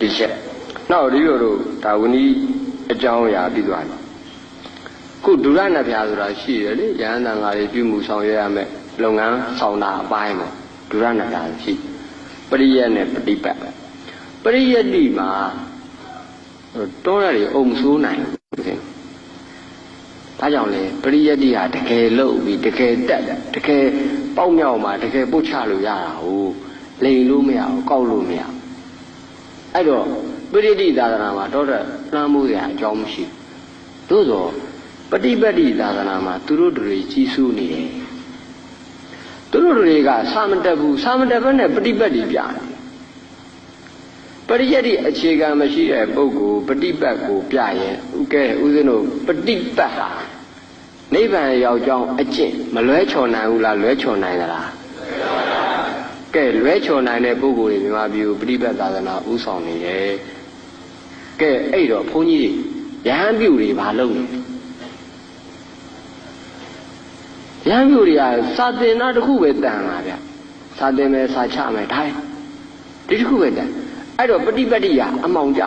ဒီချက်နောက်ဒီလိုတို့ဒါဝဏီအကြောင်းအရာပြီးသွားပြီခုဒုရဏဗျာဆိုတာရှိတယ်လေရဟန္တာငါတွေပြုမှုဆောင်ရွက်ရမယ်လုပ်ငန်းဆောင်တာအပိုင်းမှာဒုရဏဗျာရှိပရိယတ်နဲ့ပฏิပတ်ပရိယတ်တိမှာတောရတွေအုံဆိုးနိုင်ဘူးခင်ဒါကြောင့်လေပရိယတ်တိဟာတကယ်လို့ပြီးတကယ်တက်တကယ်ပေါက်မြောက်မှာတကယ်ပုတ်ချလို့ရတာဟုတ် လိန်လို့မရဘူးကောက်လို့မရဘူးအဲ့တော့ပရိတိသာသနာမှာတော့တဲ့နှမ်းမှုရအကြောင်းမရှိသို့သောပฏิပတ်တိသာသနာမှာသူတို့တွေကြီးစုနေတယ်သူတို့တွေကစာမတက်ဘူးစာမတက်ဘဲနဲ့ပฏิပတ်တိပြတယ်ပရိယတ်တိအခြေခံမရှိတဲ့ပုဂ္ဂိုလ်ပฏิပတ်ကိုပြရင်ဥကဲဥစဉ်တို့ပฏิပတ်ဟာနိဗ္ဗာန်ရောက်ကြောင်းအကျင့်မလွဲချော်နိုင်ဘူးလားလွဲချော်နိုင်သလား ကဲလွဲချော်နိုင်တဲ့ပုဂ္ဂိုလ်တွေမြမပြည်ကိုပြိပတ်သာသနာဥဆောင်နေတယ်ကဲအဲ့တော့ဘုန်းကြီးရဟန်းပြုတွေဘာလုပ်နေရဟန်းပြုတွေကစာသင်တာတစ်ခုပဲတန်လာဗျစာသင်မယ်စာချမယ်ဒါဒီတစ်ခုပဲတန်အဲ့တော့ပฏิပတ်တိယအမောင်ကြ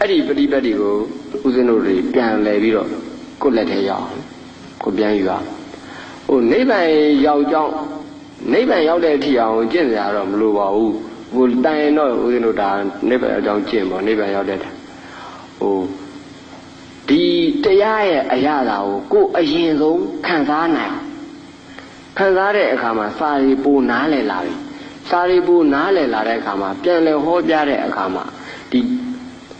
အဲ့ဒီပฏิပတ်တိကိုဦးဇင်းတို့တွေပြန်လဲပြီးတော့ကိုယ့်လက်ထဲရအောင်ကိုပြန်ယူအောင်ဟိုနိဗ္ဗာန်ရောက်ကြောင်း နိဗ္ဗာန်ရောက်တဲ့အထိအောင်ကျင့်ကြရတော့မလိုပါဘူးဟိုတိုင်တော့ဦးဇင်းတို့ဒါနိဗ္ဗာန်အကြောင်းကျင့်ပေါ့နိဗ္ဗာန်ရောက်တဲ့ဟိုဒီတရားရဲ့အရာသာကိုကိုအရင်ဆုံးခံစားနိုင်ခံစားတဲ့အခါမှာစာရီပူနားလည်လာပြီစာရီပူနားလည်လာတဲ့အခါမှာပြန်လည်ဟောပြတဲ့အခါမှာဒီ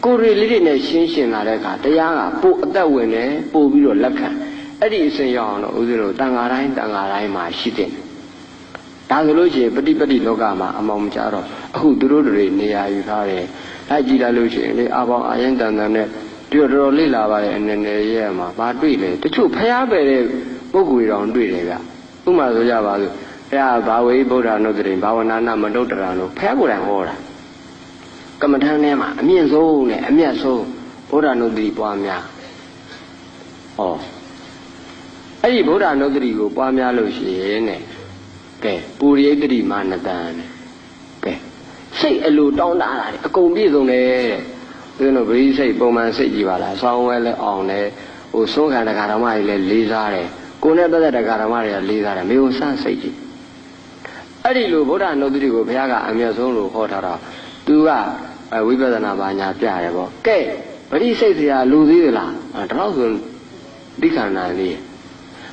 ကိုရီလေးတွေနဲ့ရှင်းရှင်းလာတဲ့အခါတရားကပို့အသက်ဝင်တယ်ပို့ပြီးတော့လက်ခံအဲ့ဒီအစဉ်ရောက်အောင်တော့ဦးဇင်းတို့တန်ဃာတိုင်းတန်ဃာတိုင်းမှာရှိတဲ့ ဒါဆိုလို့ရှိရင်ပฏิပတိလောကမှာအမောင်မကြတော့အခုသူတို့တွေနေရာယူထားတယ်လိုက်ကြည့်လိုက်လို့ရှိရင်လေအပေါင်းအရင်တန်တန်နဲ့ဒီတော့တော်တော်လေးလာပါတဲ့အနေနဲ့ရဲ့မှာဘာတွေ့လဲတချို့ဖျားပဲတဲ့ပုဂ္ဂိုလ်တော်တွေ့တယ်ဗျဥပမာဆိုကြပါစို့ဘုရားဘာဝေဗုဒ္ဓနုတ္တိဘာဝနာနာမနုတ္တရာလို့ဖျားကိုယ်တိုင်ဟောတာကမ္မထမ်းထဲမှာအမြင့်ဆုံးနဲ့အမြတ်ဆုံးဗုဒ္ဓနုတ္တိပွားများဟောအဲ့ဒီဗုဒ္ဓနုတ္တိကိုပွားများလို့ရှိရင်တဲ့ ကဲပူရိယတ္တိမာနတံတဲ့ကဲစိတ်အလိုတောင်းတတာအကုန်ပြည့်စုံတယ်တဲ့ဦးဇင်းတို့ဗိစိတ်ပုံမှန်စိတ်ကြည့်ပါလားဆောင်းဝဲလဲအောင်တယ်ဟိုသုံးခံတက္ကရာမကြီးလဲလေးစားတယ်ကိုယ်နဲ့ပတ်သက်တက္ကရာမတွေကလေးစားတယ်မေယုစမ်းစိတ်ကြည့်အဲ့ဒီလိုဗုဒ္ဓနုတ္တိကိုဘုရားကအမြတ်ဆုံးလို့ဟောထားတာသူကဝိပဿနာဘာညာပြတယ်ပေါ့ကဲဗိစိတ်စရာလူသေးသလားဒါတော့ဆိုဒီခန္ဓာလေး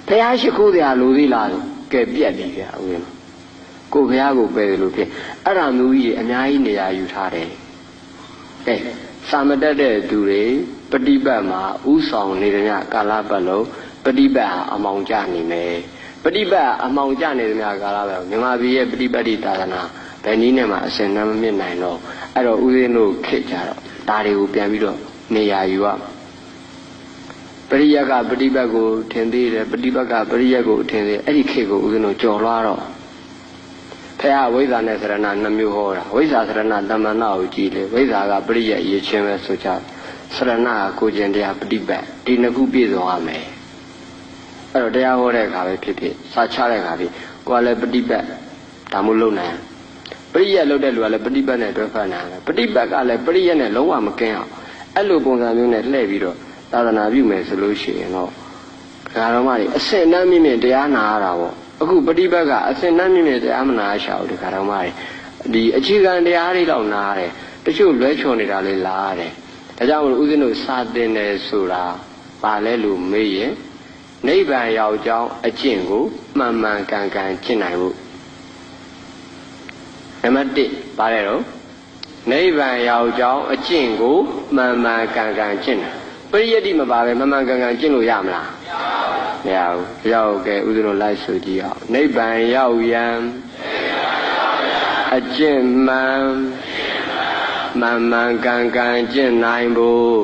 ဘုရားရှိခိုးစရာလူသေးလား ကဲပြက်ပြီဗျာဦးဇင်းကိုဘုရားကိုပယ်တယ်လို့ဖြစ်အဲ့ဒါမျိုးကြီးအများကြီးနေရာယူထားတယ်ကဲစာမတက်တဲ့သူတွေပฏิပတ်မှာဥဆောင်နေတဲ့ညကာလပတ်လုံးပฏิပတ်ဟာအမောင်ကျနေမယ်ပฏิပတ်အမောင်ကျနေတဲ့ညကာလပတ်မြန်မာပြည်ရဲ့ပฏิပတ်တိသာသနာဘယ်နည်းနဲ့မှအစင်နှမမြင့်နိုင်တော့အဲ့တော့ဦးဇင်းတို့ခစ်ကြတော့ဒါတွေကိုပြန်ပြီးတော့နေရာယူရ ပရိယကပฏิပတ်ကိုထင်သေးတယ်ပฏิပတ်ကပရိယကိုထင်သေးအဲ့ဒီခေတ်ကိုဦးဇင်းတို့ကြော်လွှားတော့ဖះဝိဇ္ဇာနဲ့သရဏနှစ်မျိုးဟောတာဝိဇ္ဇာသရဏတမ္မနာကိုကြည်လေဝိဇ္ဇာကပရိယရေးချင်းပဲဆိုကြသရဏကကိုကျင်တရားပฏิပတ်ဒီနှစ်ခုပြည့်စုံရမယ်အဲ့တော့တရားဟောတဲ့အခါပဲဖြစ်ဖြစ်စာချတဲ့အခါဖြစ်ကိုယ်ကလည်းပฏิပတ်ဒါမှမဟုတ်နိုင်ပရိယလုပ်တဲ့လူကလည်းပฏิပတ်နဲ့တွဲဖက်နိုင်တယ်ပฏิပတ်ကလည်းပရိယနဲ့လုံးဝမကင်းအောင်အဲ့လိုပုံစံမျိုးနဲ့လှည့်ပြီးတော့ သာသနာပြုမယ်ဆိုလို့ရှိရင်တော့ဓမ္မတော်မတွေအစင်တမ်းမြင့်မြင့်တရားနာရတာပေါ့အခုပฏิပတ်ကအစင်တမ်းမြင့်မြင့်တရားမနာရှာဘူးဒီဓမ္မတော်မတွေဒီအခြေခံတရားတွေတော့နားတယ်တချို့လွဲချော်နေတာလေးလားတယ်ဒါကြောင့်မလို့ဦးဇင်းတို့စာသင်တယ်ဆိုတာဘာလဲလို့မေးရင်နိဗ္ဗာန်ရောက်ကြောင်းအကျင့်ကိုမှန်မှန်ကန်ကန်ကျင့်နိုင်ဖို့နံပါတ်1ဘာလဲတော့နိဗ္ဗာန်ရောက်ကြောင်းအကျင့်ကိုမှန်မှန်ကန်ကန်ကျင့်တယ် ပရိယတ္တိမပါပဲမှန်မှန်ကန်ကန်ကျင့်လို့ရမလားမရဘူးမရဘူးရောက်ကဲဥဒ္ဒရောလိုက်ဆိုကြည့်အောင်နိဗ္ဗာန်ရောက်ရန်အကျင့်မှန်မှန်မှန်ကန်ကန်ကျင့်နိုင်ဖို့